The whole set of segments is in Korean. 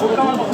Come on.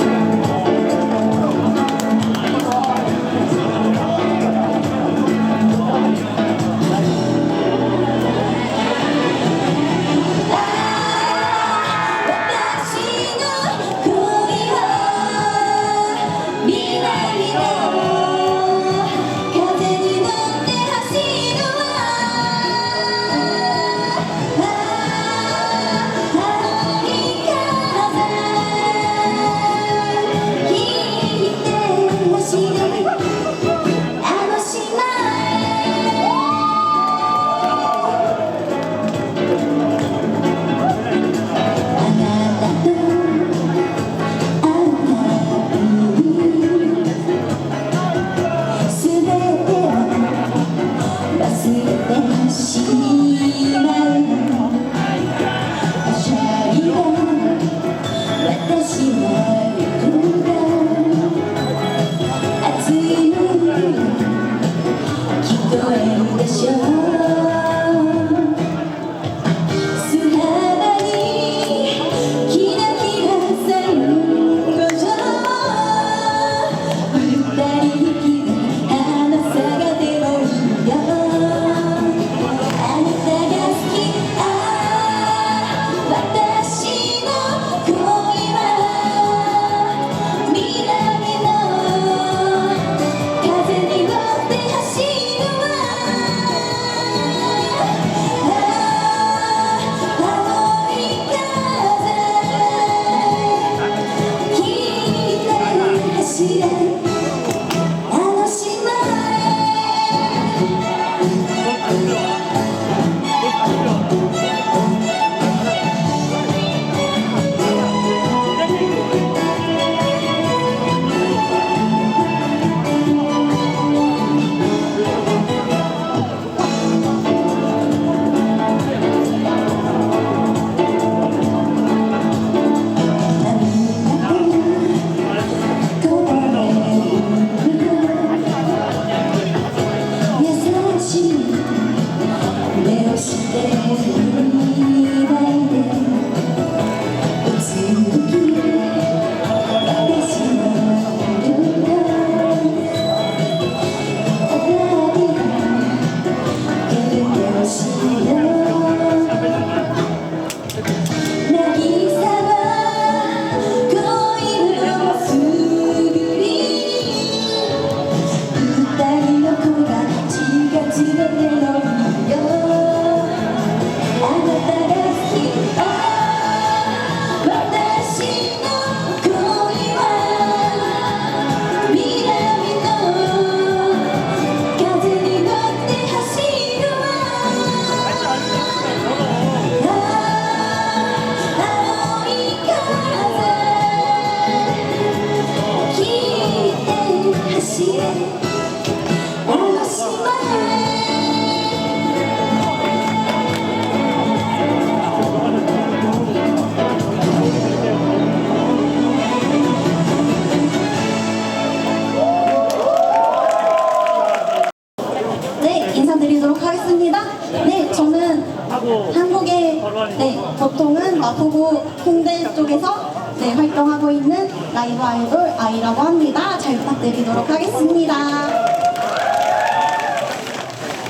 라이브 아이돌 아이라고 합니다. 잘 부탁드리도록 하겠습니다.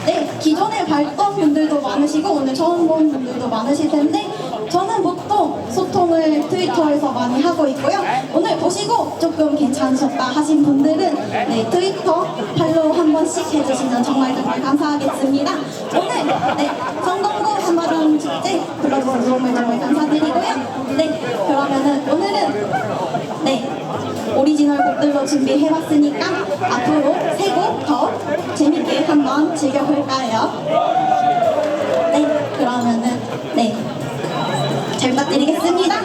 네, 기존에 봤던 분들도 많으시고 오늘 처음 본 분들도 많으실 텐데 저는 보통 소통을 트위터에서 많이 하고 있고요. 오늘 보시고 조금 괜찮으셨다 하신 분들은 네, 트위터 팔로우 한 번씩 해주시면 정말 정말 감사하겠습니다. 오늘 네, 성동 구 한마당 축제 불러주셔서 정말 정말 감사드리고요. 네, 그러면은 오늘은 네, 오리지널 곡들로 준비해봤으니까 앞으로 세 곡 더 재밌게 한번 즐겨볼까요? 네, 그러면은 네, 잘 부탁드리겠습니다.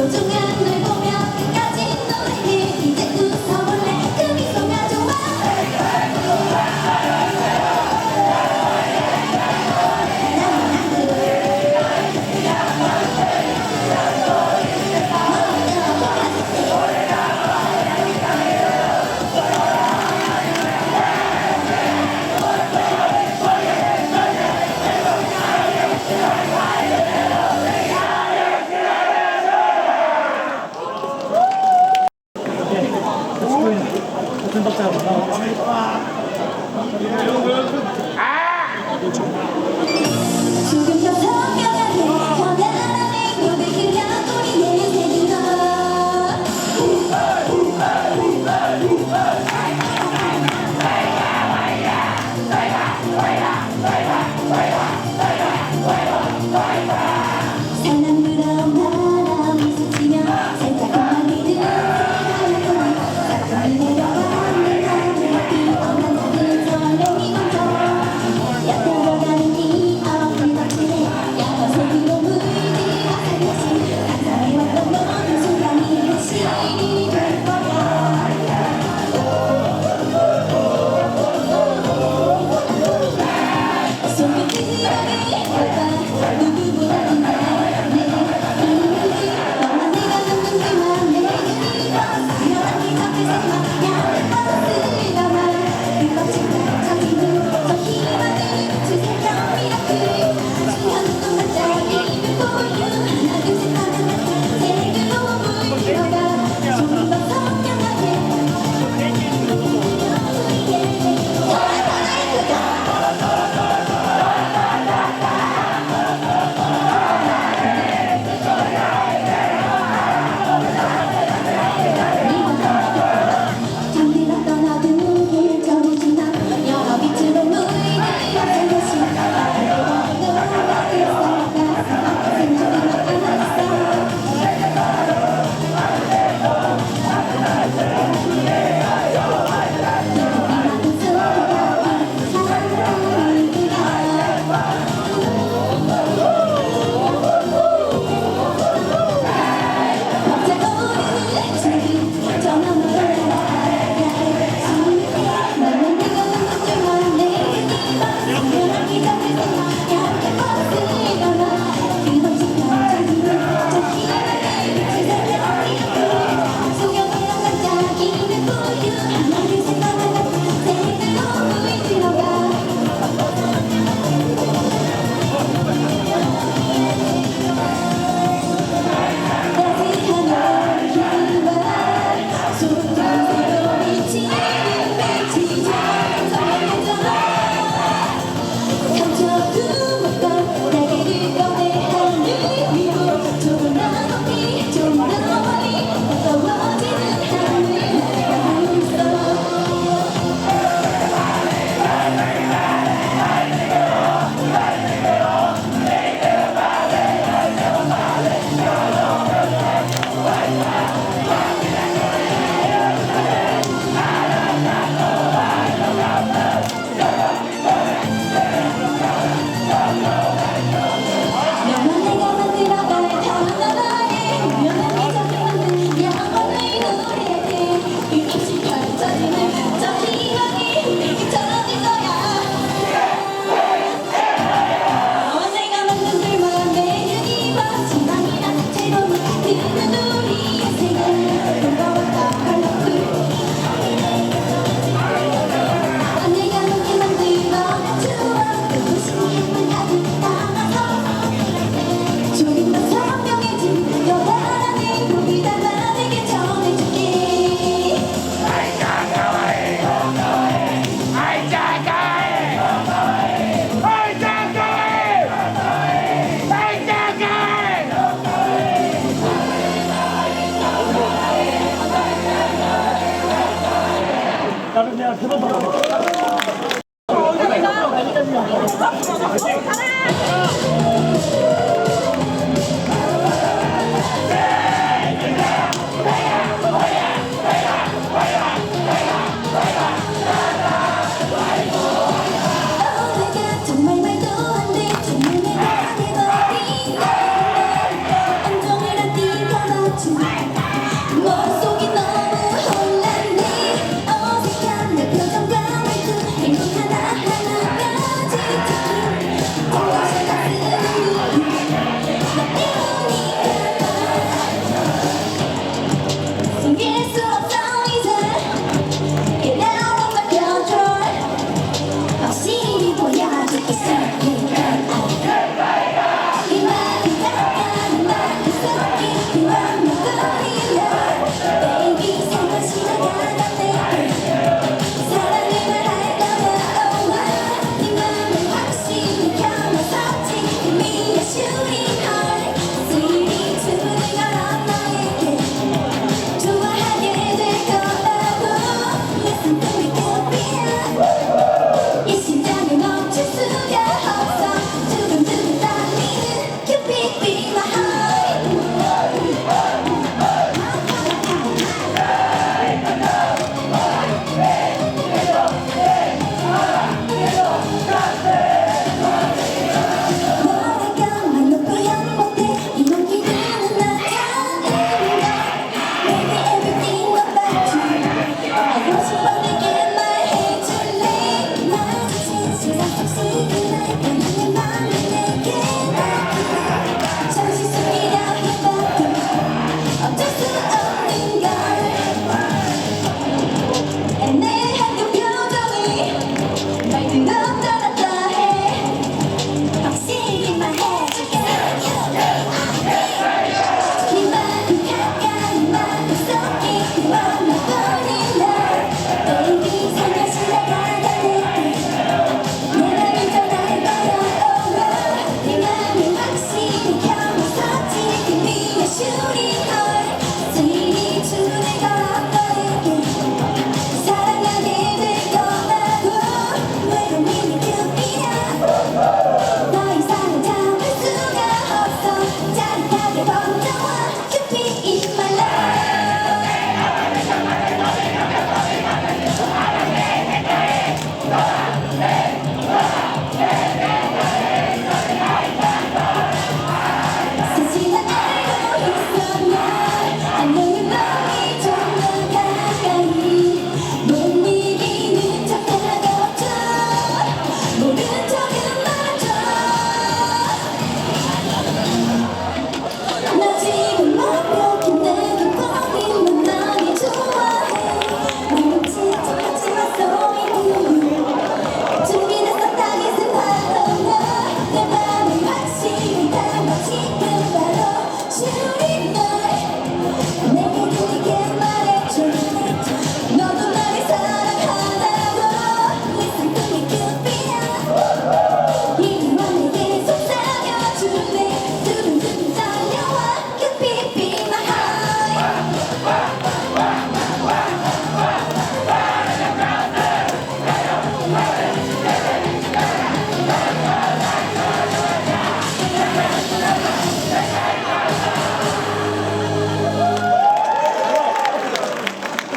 소중한